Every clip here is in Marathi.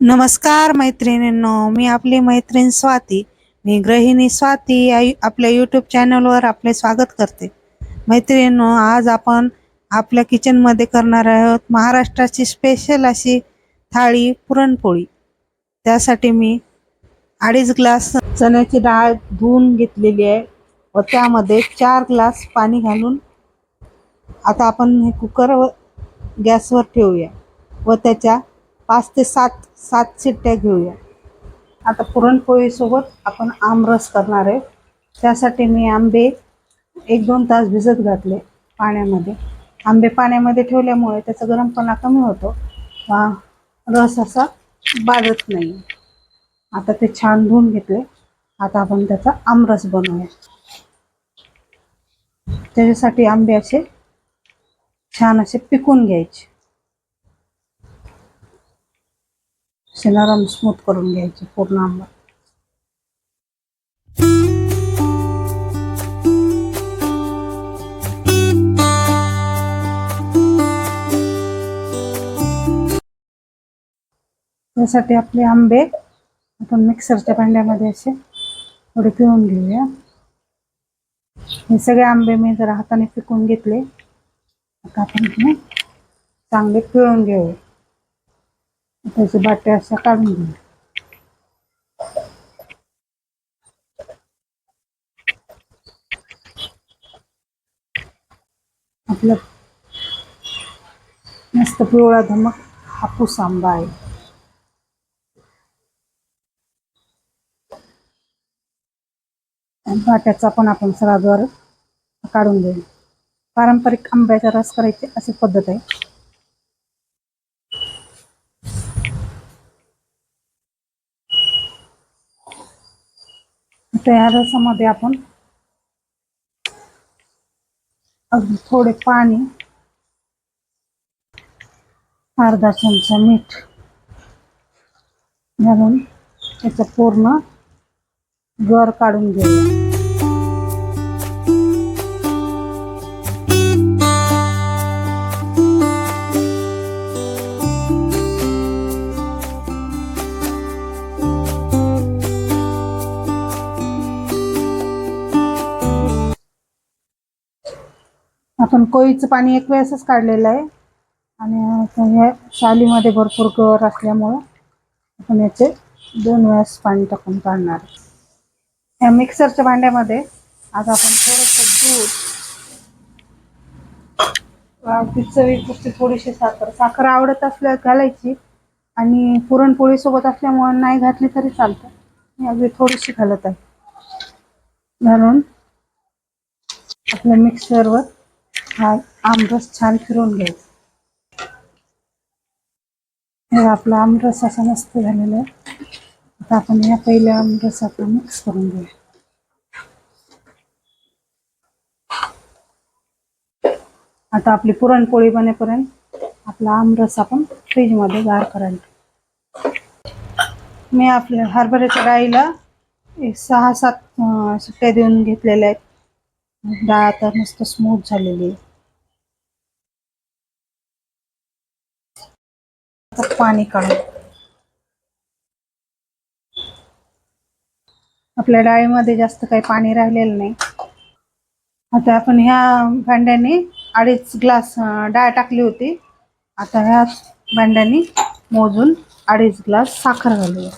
नमस्कार मैत्रिणींनो मी आपली मैत्रीण स्वाती. मी गृहिणी स्वाती या आपल्या यूट्यूब चॅनलवर आपले स्वागत करते. मैत्रिणींनो आज आपण आपल्या किचनमध्ये करणार आहोत महाराष्ट्राची स्पेशल अशी थाळी पुरणपोळी. त्यासाठी मी अडीच ग्लास चण्याची डाळ धुवून घेतलेली आहे व त्यामध्ये चार ग्लास पाणी घालून आता आपण हे कुकर गॅसवर ठेवूया व त्याच्या पाच ते सात सात शिट्ट्या घेऊया. आता पुरणपोळीसोबत आपण आमरस करणार आहे. त्यासाठी मी आंबे एक दोन तास भिजत घातले पाण्यामध्ये. आंबे पाण्यामध्ये ठेवल्यामुळे त्याचा गरमपणा कमी होतो. वा रस असा बाधत नाही. आता ते छान धुवून घेतले. आता आपण त्याचा आमरस बनवूया. त्याच्यासाठी आंबे असे छान असे पिकून घ्यायचे असे नरम स्मूथ करून घ्यायचे पूर्ण आंबा त्यासाठी आपले आंबे आपण मिक्सरच्या भांड्यामध्ये असे थोडे पिळून घेऊया. हे सगळे आंबे मी जरा हाताने पिकून घेतले. आता आपण चांगले पिळून घेऊया त्याचे बाटे अशा काढून घेऊ आपलं मस्त पिवळा धमक हापूस आंबा आहे. आणि बाट्याचा पण आपण सगळा काढून घेऊ. पारंपरिक आंब्याचा रस करायची अशी पद्धत आहे. आता या रसामध्ये आपण अजून थोडे पाणी अर्धा चमचा मीठ घालून त्याचं पूर्ण गर काढून घेऊया. कोळीचं पाणी एक वेळेसच काढलेलं आहे. आणि ह्या शालीमध्ये भरपूर गर असल्यामुळं आपण याचे दोन वेळेस पाणी टाकून काढणार या मिक्सरच्या भांड्यामध्ये आज आपण थोडंसं दूध चवीपुरती थोडीशी साखर. साखर आवडत असल्या घालायची आणि पुरणपोळी सोबत असल्यामुळे नाही घातली तरी चालतं. मी अगदी थोडीशी घालत आहे. घालून आपल्या मिक्सरवर हा आमरस छान फिरवून घ्यायचा. हे आपला आमरस असा मस्त झालेला आहे. आता आपण या पहिल्या आमरस आपण मिक्स करून घेऊया. आता आपली पुरणपोळी बनेपर्यंत आपला आमरस आपण फ्रीजमध्ये गार करायला मी आपल्या हरभऱ्याच्या डाळीला एक सहा सात सुट्ट्या देऊन घेतलेल्या आहेत. डाळ आता मस्त स्मूथ झालेली आहे. तर पाणी काढू. आपल्या डाळीमध्ये जास्त काही पाणी राहिलेलं नाही. आता आपण ह्या भांड्याने अडीच ग्लास डाळ टाकली होती. आता ह्या भांड्याने मोजून अडीच ग्लास साखर घालूया.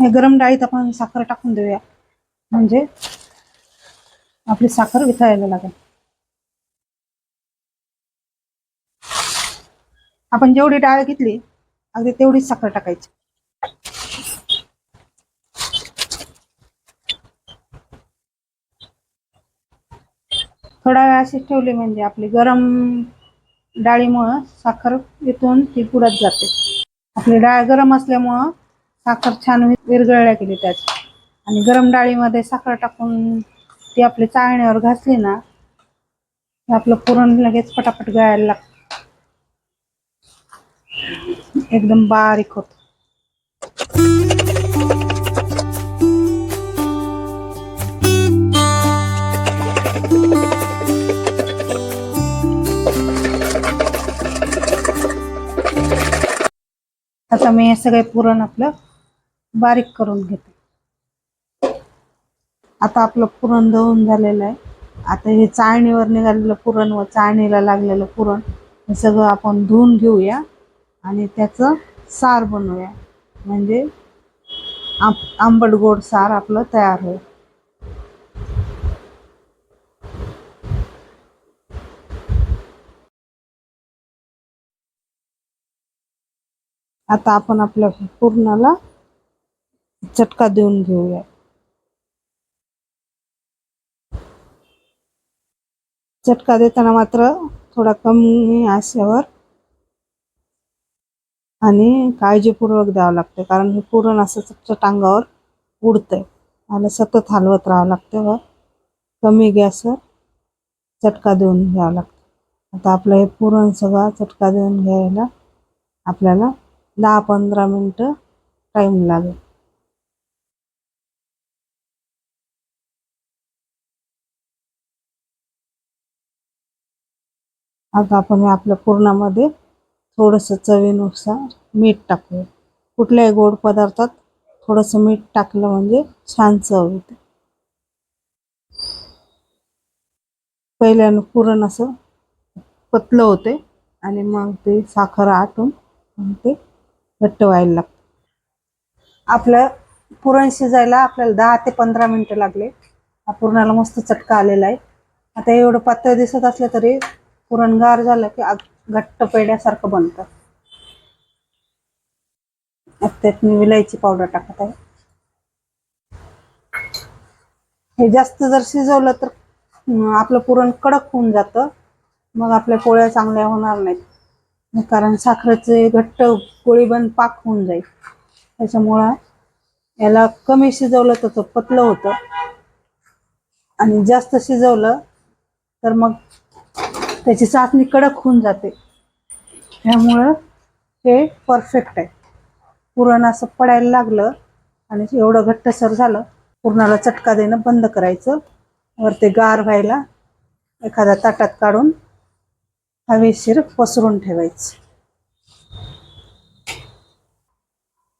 हे गरम डाळीत आपण साखर टाकून देऊया. म्हणजे आपली साखर वितळायला लागेल. आपण जेवढी डाळ घेतली अगदी तेवढीच साखर टाकायची. थोडा वेळ अशी ठेवली म्हणजे आपली गरम डाळीमुळं साखर इथून ती पुरत जाते. आपली डाळ गरम असल्यामुळं साखर छान विरघळल्या गेली त्याची. आणि गरम डाळीमध्ये साखर टाकून ती आपली चाळण्यावर घासली ना आपलं पुरण लगेच पटापट गळायला लागतं. एकदम बारीक होत. आता मी हे सगळे पुरण आपलं बारीक करून घेते. आता आपलं पुरण धुवून झालेलं आहे. आता हे चाळणीवर निघालेलं पुरण व चाळणीला लागलेलं पुरण हे सगळं आपण धुवून घेऊया. आणि त्याचं सार बनवूया. म्हणजे आंबट गोड सार आपलं तयार होईल. आता आपण आपल्या पूर्णाला चटका देऊन घेऊया. चटका देताना मात्र थोडा कमी आशेवर आणि काळजीपूर्वक द्यावं लागते कारण हे पुरण असं चटचट अंगावर उडतंय. आणि सतत हलवत राहावं लागते व कमी गॅसवर चटका देऊन घ्यावं लागतं आता आपलं हे पुरण सगळा चटका देऊन घ्यायला आपल्याला दहा पंधरा मिनटं टाईम लागेल. आता आपण हे आपल्या पुरणामध्ये थोडंसं चवीनुसार मीठ टाकू कुठल्याही गोड पदार्थात थोडंसं मीठ टाकलं म्हणजे छान चव येते. पहिल्यानं पुरण असं पतलं होते आणि मग ते साखर आटून मग ते घट्ट व्हायला लागतं. आपलं पुरण शिजायला आपल्याला दहा ते पंधरा मिनटं लागले. हा पुरणाला मस्त चटका आलेला आहे. आता एवढं पातळ दिसत असलं तरी पुरण गार झालं की घट्ट पेड्यासारखं बनतं. त्यात मी विलायची पावडर टाकत आहे. हे जास्त जर शिजवलं तर आपलं पुरण कडक होऊन जातं. मग आपल्या पोळ्या चांगल्या होणार नाहीत. कारण साखरेचे घट्ट पोळी बंद पाक होऊन जाईल. त्याच्यामुळं याला कमी शिजवलं तर पतलं होतं. आणि जास्त शिजवलं तर मग त्याची चाचणी कडक होऊन जाते. त्यामुळं हे परफेक्ट आहे. पुरण असं पडायला लागलं आणि एवढं घट्टसर झालं पुरणाला चटका देणं बंद करायचं. वर ते गार व्हायला एखाद्या ताटात काढून हवेशीर पसरून ठेवायचं.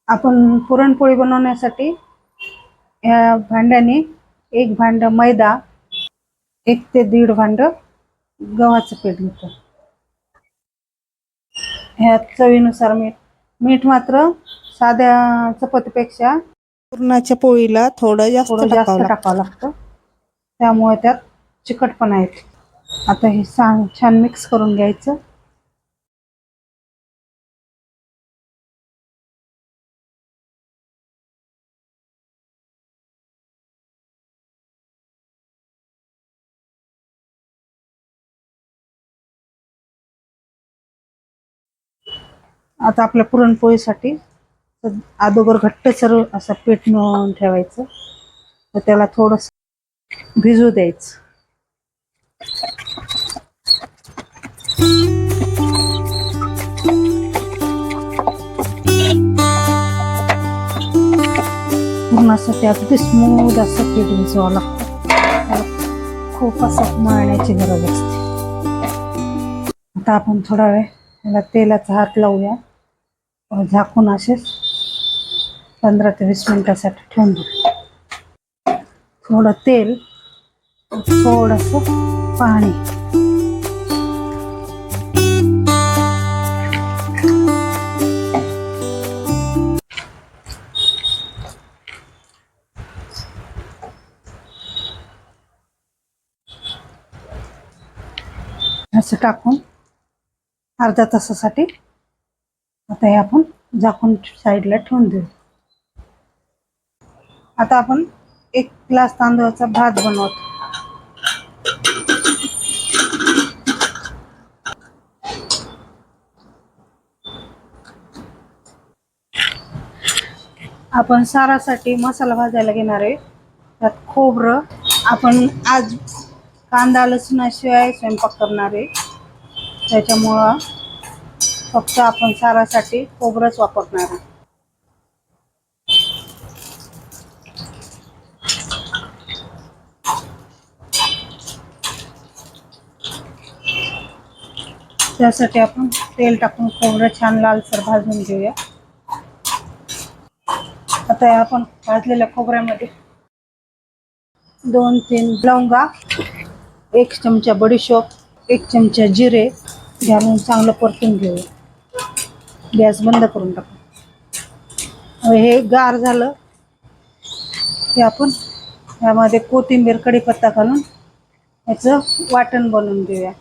आपण पुरणपोळी बनवण्यासाठी या भांड्याने एक भांड मैदा एक ते दीड भांडं गव्हाचं पीठ घेतो. ह्यात चवीनुसार मीठ मीठ मात्र साध्या चपातीपेक्षा पुरणाच्या पोळीला थोडं जास्त थोडं जास्त टाकावं लागतं. त्यामुळे त्यात चिकटपणा येते. आता हे छान मिक्स करून घ्यायचं. आता आपल्या पुरणपोळीसाठी अगोदर घट्टसर असं पीठ मिळवून ठेवायचं. तर त्याला थोडस भिजू द्यायचं. पुरणासाठी अगदी स्मूथ असं पीठ भिजवावं लागतं. त्याला खूप असं मळण्याची गरज असते. आता आपण थोडा वेळ त्याला तेलाचा हात लावूया. झाकून असेच पंधरा ते वीस मिनिटासाठी ठेवून देऊ. थोडं तेल थोडंसं पाणी. असं टाकून अर्ध्या तासासाठी आता हे आपण झाकून साईडला ठेवून देऊ. आता आपण एक ग्लास तांदळाचा भात बनवतो. आपण सारासाठी मसाला भाजायला घेणार आहे. त्यात खोबरं आपण आज कांदा लसणाशिवाय स्वयंपाक करणार आहे. त्याच्यामुळं फक्त आपण सारासाठी खोबरंच वापरणार आहोत. त्यासाठी आपण तेल टाकून खोबरं छान लालसर भाजून घेऊया. आता आपण भाजलेल्या खोबऱ्यामध्ये दोन तीन लवंगा एक चमचा बडीशोप एक चमचा जिरे घालून चांगलं परतून घेऊया. गॅस बंद करून टाकू. हे गार झालं की आपण यामध्ये कोथिंबीर कढीपत्ता घालून याचं वाटण बनवून देऊया.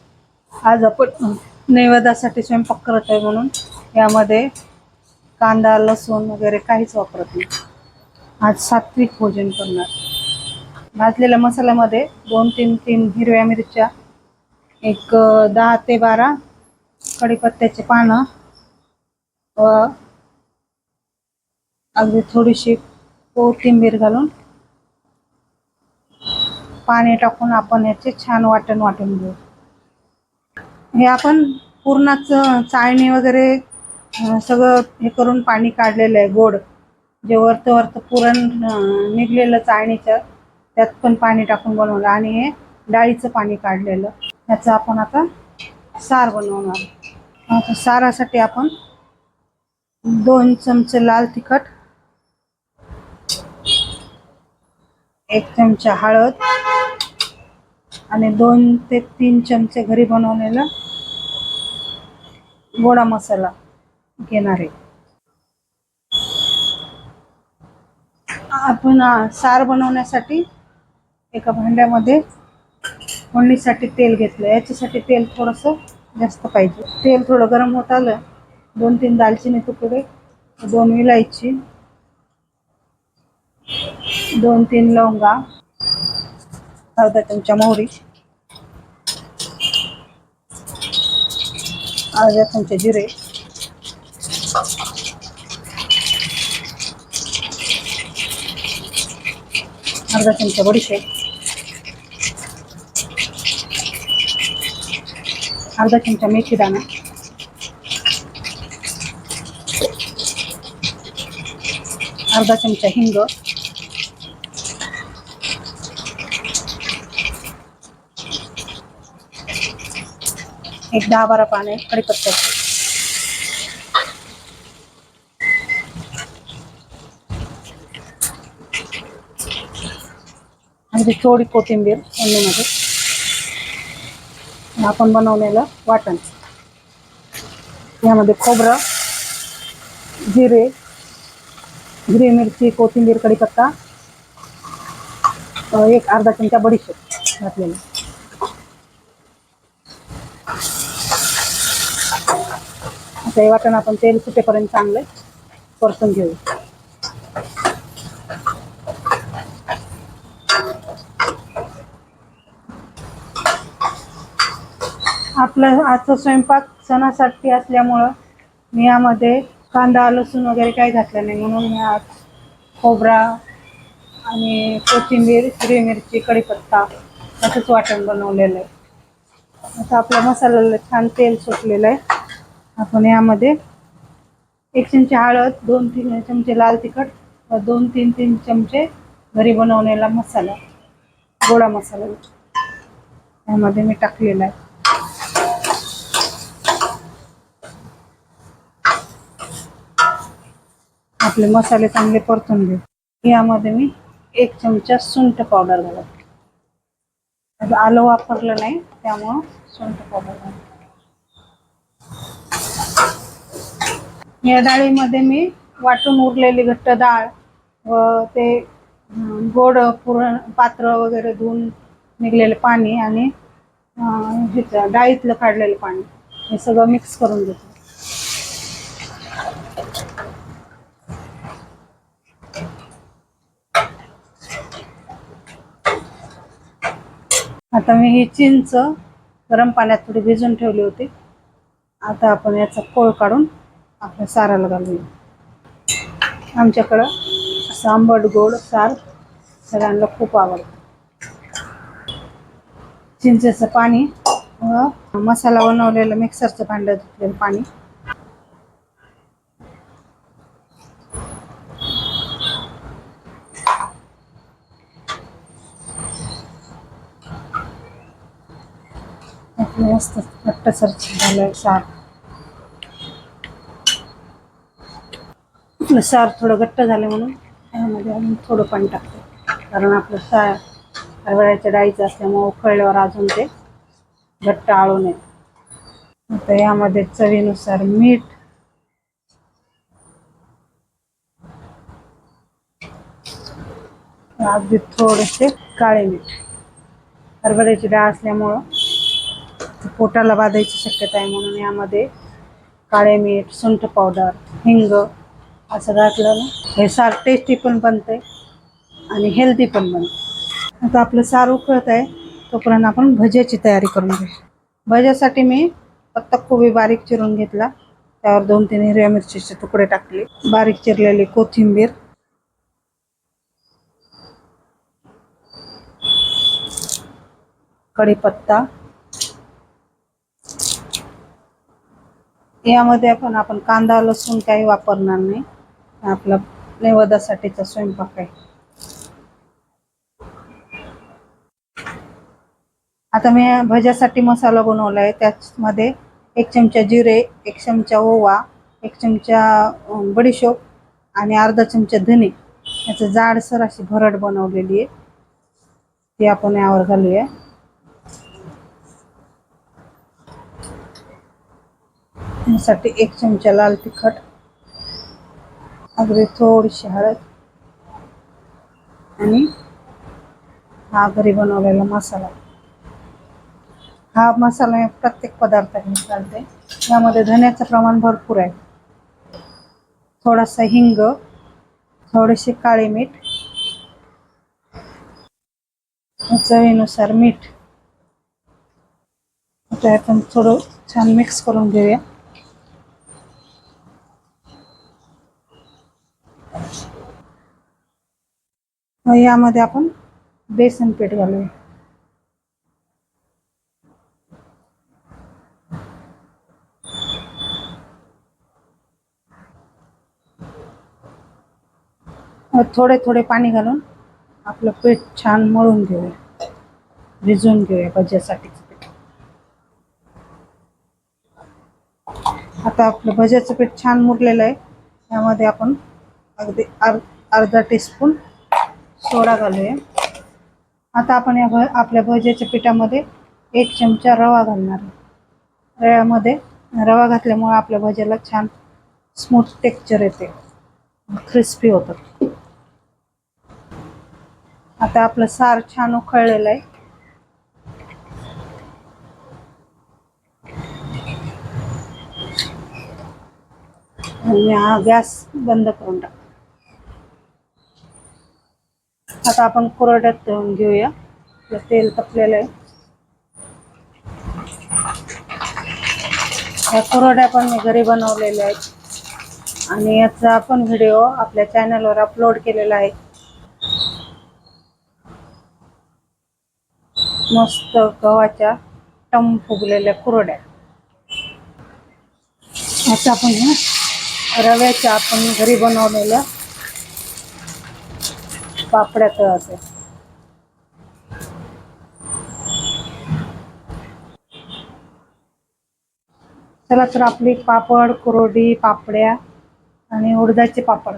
आज आपण नैवेद्यासाठी स्वयंपाक करत आहे म्हणून यामध्ये कांदा लसूण वगैरे काहीच वापरत नाही. आज सात्विक भोजन करणार. भाजलेल्या मसाल्यामध्ये दोन तीन तीन हिरव्या मिरच्या एक दहा ते बारा कढीपत्त्याचे पानं व अगदी थोडीशी कोथिंबीर घालून पाणी टाकून आपण याचे छान वाटण वाटून घेऊ. हे आपण पूर्णाचं चाळणी वगैरे सगळं हे करून पाणी काढलेलं आहे गोड. जे वरतं वरतं पुरण निघलेलं चाळणीच्या त्यात पण पाणी टाकून बनवलं आणि हे डाळीचं पाणी काढलेलं. ह्याचं आपण आता सार बनवणार. आता सारासाठी आपण दोन चमचे लाल तिखट एक चमचा हळद आणि दोन ते तीन चमचे घरी बनवलेला गोडा मसाला घेणार आहे. आपण सार बनवण्यासाठी एका भांड्यामध्ये फोडणीसाठी तेल घेतलं. याच्यासाठी तेल थोडंसं जास्त पाहिजे. तेल थोडं गरम होत आलं दोन तीन दालचिनी तुकडे दोन इलायची दोन तीन लवंगा अर्धा चमचा मोहरी अर्धा चमचा जिरे अर्धा चमचा बडीशेप अर्धा चमचा मेथी दाणा अर्धा चमचा हिंग. एक दहा बारा पाने कडीपत्ता. अगदी थोडी कोथिंबीर फोडणीमध्ये आपण बनवलेलं वाटण. यामध्ये खोबरं जिरे हिरवी मिरची कोथिंबीर कढीपत्ता एक अर्धा चमचा बडीशेप घातलेला. आता हे वाटण आपण तेल सुटेपर्यंत चांगलं परतून घेऊ. आपलं आजचा स्वयंपाक सणासाठी असल्यामुळं मी यामध्ये कांदा लसूण वगैरे काही घातलं नाही. म्हणून मी आज खोबरा आणि कोथिंबीर हिरवी मिरची कढीपत्ता असंच वाटण बनवलेलं आहे. आता आपल्या मसाल्याला छान तेल सुटलेलं आहे. आपण यामध्ये एक चमचे हळद दोन तीन चमचे लाल तिखट व दोन तीन तीन चमचे घरी बनवलेला मसाला गोडा मसाला. यामध्ये मी टाकलेला आहे. आपले मसाले चांगले परतून घेऊ. यामध्ये मी एक चमचा सुंठ पावडर घालत. आता आलं वापरलं नाही त्यामुळं सुंठ पावडर घालतो. या डाळीमध्ये मी वाटून उरलेली घट्ट डाळ व ते गोड पुरण पात्र वगैरे धुवून निघलेलं पाणी आणि अं, ह्याचं डाळीतलं काढलेलं पाणी हे सगळं मिक्स करून घेतो. आता मी ही चिंच गरम पाण्यात थोडी भिजून ठेवली होती. आता आपण याचा कोळ काढून आपल्या साराला घालूया. आमच्याकडं असं आंबट गोड सार सगळ्यांना खूप आवडतं. चिंचेचं पाणी व मसाला बनवलेलं मिक्सरचं भांडं धुतलेलं पाणी आपलं मस्त घट्टसर झालं सार सार थोडं घट्ट झालं म्हणून त्यामध्ये अजून थोडं पाणी टाकते. कारण आपलं सार हरभऱ्याच्या डाळीचं असल्यामुळे उकळल्यावर अजून ते घट्ट आळू नये आता यामध्ये चवीनुसार मीठ. अगदी थोडेसे काळे मीठ. हरभऱ्याची डाळ असल्यामुळं पोटाला बाधायची शक्यता आहे म्हणून यामध्ये काळे मीठ सुंठ पावडर हिंग असं घातलं ना. हे सार टेस्टी पण बनते आणि हेल्दी पण बनते आता आपलं सार उकळत आहे तोपर्यंत आपण भज्याची तयारी करून घेऊ. भज्यासाठी मी पत्ताकोबी बारीक चिरून घेतला. त्यावर दोन तीन हिरव्या मिरचीचे तुकडे टाकले. बारीक चिरलेली कोथिंबीर. कढीपत्ता. यामध्ये आपण आपण कांदा लसूण काही वापरणार नाही. आपला नैवेद्यासाठीचा स्वयंपाक आहे. आता मी भज्यासाठी मसाला बनवला आहे त्याच्यामध्ये एक चमचा जिरे एक चमचा ओवा एक चमचा बडीशोप आणि अर्धा चमचा धने. याचं जाडसर अशी भरड बनवलेली आहे. ती आपण यावर घालूया. यासाठी एक चमचा लाल तिखट अगदी थोडीशी हळद आणि हा घरी बनवलेला मसाला. हा मसाला मी प्रत्येक पदार्थात घालते यामध्ये धन्याचं प्रमाण भरपूर आहे. थोडासा हिंग थोडेसे काळे मीठ चवीनुसार मीठ. त्यातून आपण थोडं छान मिक्स करून घेऊया. मग यामध्ये आपण बेसन पीठ घालूया. थोडे थोडे पाणी घालून आपलं पीठ छान मळून घेऊया. भिजवून घेऊया भज्यासाठीचं पीठ. आता आपलं भज्याचं पीठ छान मुरलेलं आहे. यामध्ये आपण अगदी अर्धा टीस्पून सोडा घालूया. आता आपण या भ आपल्या भज्याच्या पिठामध्ये एक चमचा रवा घालणार आहे. रव्यामध्ये रवा घातल्यामुळे आपल्या भज्याला छान स्मूथ टेक्चर येते. क्रिस्पी होतं. आता आपलं सार छान उखळलेलं आहे. आणि हा गॅस बंद करून टाक. आता आपण कोरड्यात तळून घेऊया. तेल तपलेलं आहे. या कोरड्या पण मी घरी बनवलेल्या आहेत. आणि याचा पण व्हिडिओ आपल्या चॅनलवर अपलोड केलेला आहे. मस्त गव्हाच्या टम फुगलेल्या कुरड्या. आता आपण ह्या रव्याच्या आपण घरी बनवलेल्या पापड्या तळते चला तर आपली पापड कुरोडी पापड्या आणि उडदाचे पापड.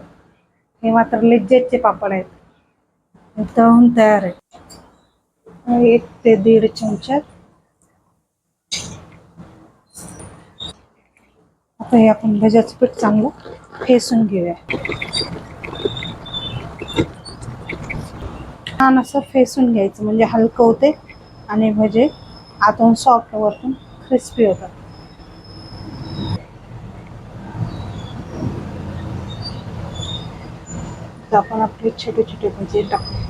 हे मात्र लिज्जेचे पापड आहेत. तळून तयार आहे एक ते दीड चमच्यात. आता हे आपण भजाचं पीठ चांगलं फेसून घेऊया. छान असं फेसून घ्यायचं म्हणजे हलकं होते आणि भजे आतून सॉफ्ट वरतून क्रिस्पी होतात. तर आपण आपले छोटे छोटे म्हणजे भजे टाकू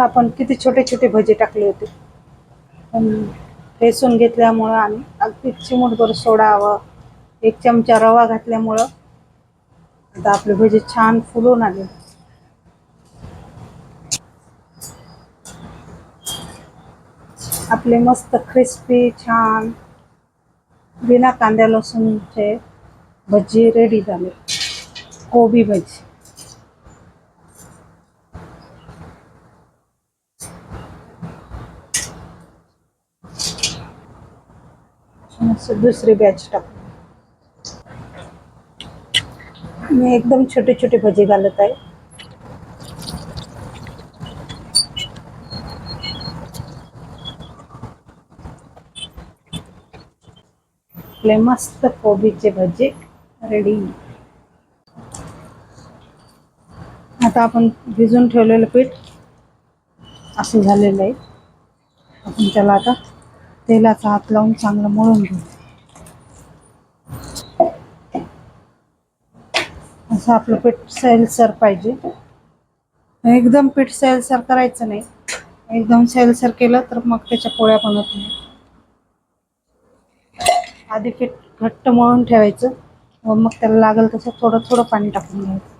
आपण किती छोटे छोटे भजे टाकले होते. पण घेतल्यामुळं आणि अगदी चिमूटभर सोडा व एक चमचा रवा घातल्यामुळं आता आपले भजे छान फुलून आले. आपले मस्त क्रिस्पी छान बिना कांद्या लसूणचे भजी रेडी झाले. कोबी भजी असं दुसरी बॅच टाकू. मी एकदम छोटे छोटे भजी घालत आहे. आपले मस्त कोबीचे भजे रेडी आता आपण भिजून ठेवलेलं पीठ असं झालेलं आहे. आपण त्याला आता तेलाचा हात लावून चांगलं मळून घेऊ. असं आपलं पीठ सैलसर पाहिजे. एकदम पीठ सैलसर करायचं नाही. एकदम सैलसर केलं तर मग त्याच्या पोळ्या बनत नाही. आधी पीठ घट्ट मळून ठेवायचं. व मग त्याला लागेल तसं थोडं थोडं पाणी टाकून घ्यायचं.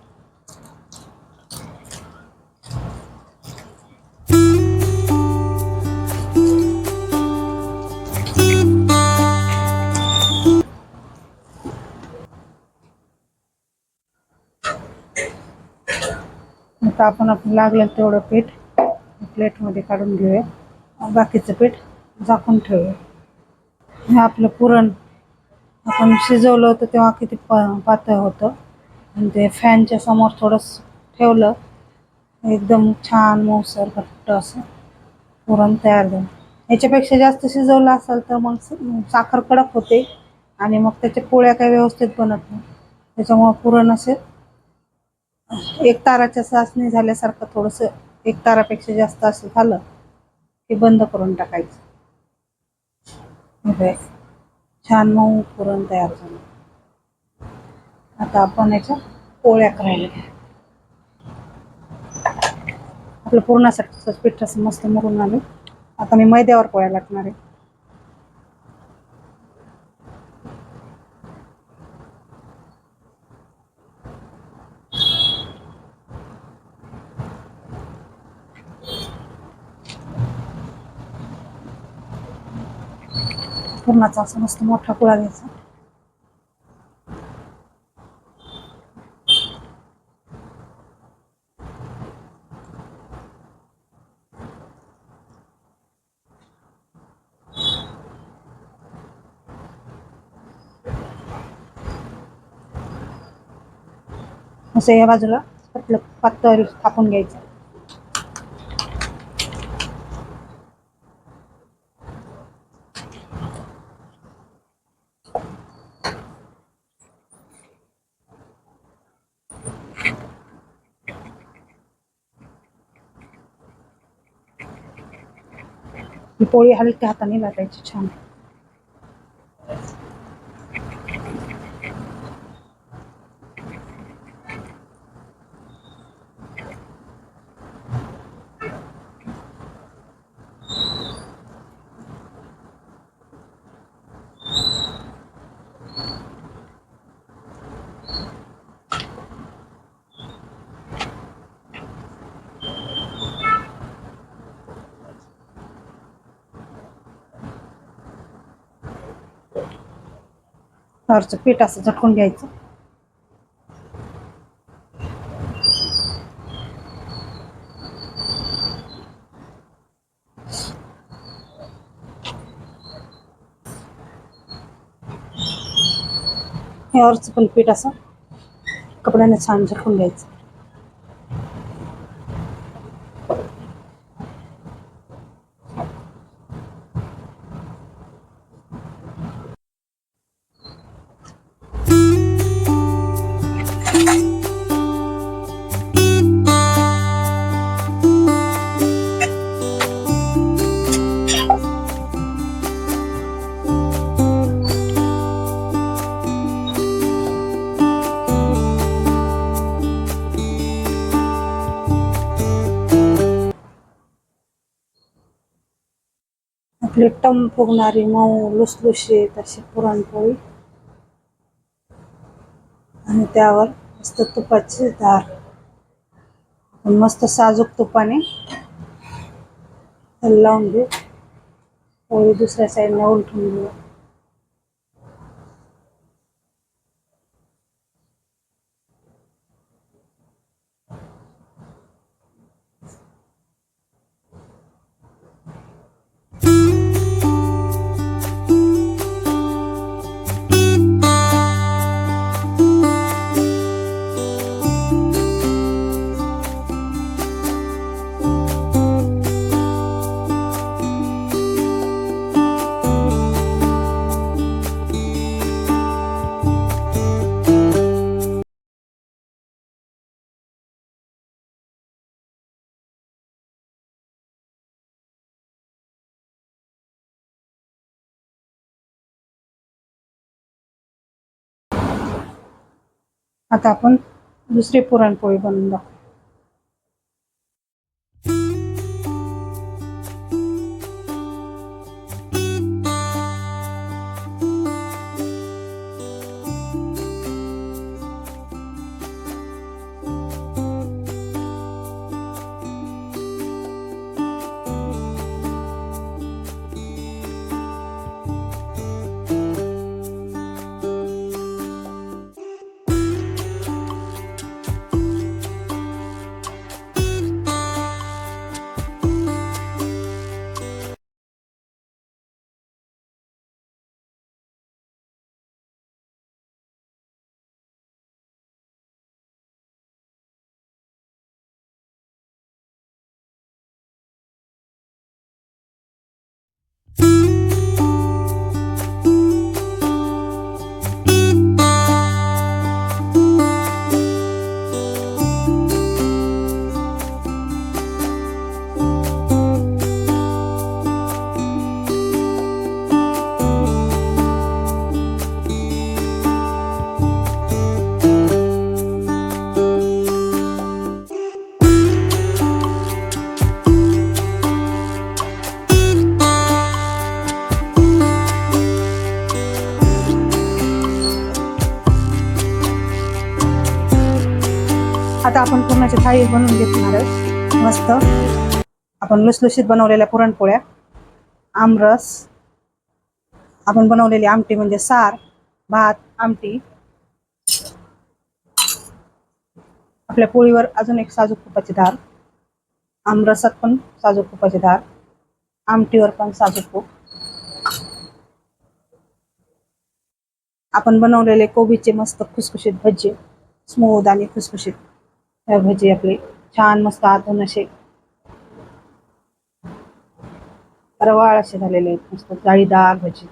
आता आपण आपण लागलं तेवढं पीठ प्लेटमध्ये काढून घेऊया. बाकीचं पीठ झाकून ठेवूया. हे आपलं पुरण आपण शिजवलं होतं तेव्हा किती प पातळ होतं. आणि ते फॅनच्या समोर थोडंसं ठेवलं. एकदम छान मऊसर घट्ट असं पुरण तयार झालं. याच्यापेक्षा जास्त शिजवलं असेल तर मग साखर कडक होते आणि मग त्याच्या पोळ्या काही व्यवस्थित बनत नाही. त्याच्यामुळं पुरण असेल. एक ताराच्या चाचणी झाल्यासारखं थोडंसं एक तारापेक्षा जास्त असं झालं की बंद करून टाकायचं. बघ, छान मऊ पुरण तयार झालं. आता आपण याच्या पोळ्या करायला घ्या आपलं पुरणासाठी पीठ मस्त मुरून आलं आता मी मैद्यावर पोळ्या लागणार आहे. पुरणाचा असा मस्त मोठा पोळा घ्यायचा. असं या बाजूला पतलं पातळ टाकून घ्यायचं. पोळी हलक्या हाताने लाटायची छान. वरचं पीठ असं झटकून घ्यायचं. और पण पीठ असं कपड्याने छान झटकून घ्यायचं. आपली टम फुगणारी मऊ लुसलुशीत अशी पुरणपोळी. आणि त्यावर मस्त तुपाची धार मस्त साजूक तुपाने लावून घेऊ पोळी दुसऱ्या साईडला उलटून घेऊ आता आपण दुसरी पुरणपोळी बनवून दाखवू. पुरणाची बनवून घेणार मस्त. आपण लुसलुशीत बनवलेल्या पुरणपोळ्या आमरस आपण बनवलेली आमटी म्हणजे सार भात आमटी. आपल्या पोळीवर अजून एक साजूक तुपाची धार आमरसात पण साजूक तुपाची धार आमटीवर पण साजूक तूप. आपण बनवलेले कोबीचे मस्त खुसखुशीत भज्जे स्मूद आणि खुसखुशीत. भजी आपले छान मस्त आतून असे रवाळ असे झालेले आहेत मस्त जाळीदार भजी.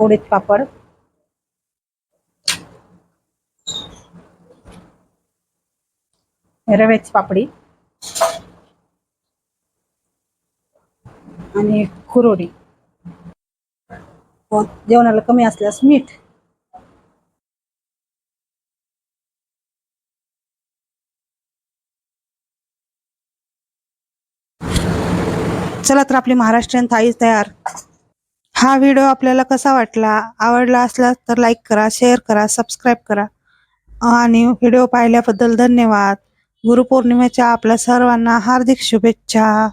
उडीद पापड. रव्याची पापडी. आणि कुरोडी हो, जेवणाला कमी असल्यास मीठ. चला तर आपली महाराष्ट्रीयन थाळी तयार. हा व्हिडिओ आपल्याला कसा वाटला आवडला असला तर लाईक करा शेअर करा सबस्क्राईब करा. आणि व्हिडिओ पाहिल्याबद्दल धन्यवाद. गुरुपौर्णिमेच्या आपल्या सर्वांना हार्दिक शुभेच्छा.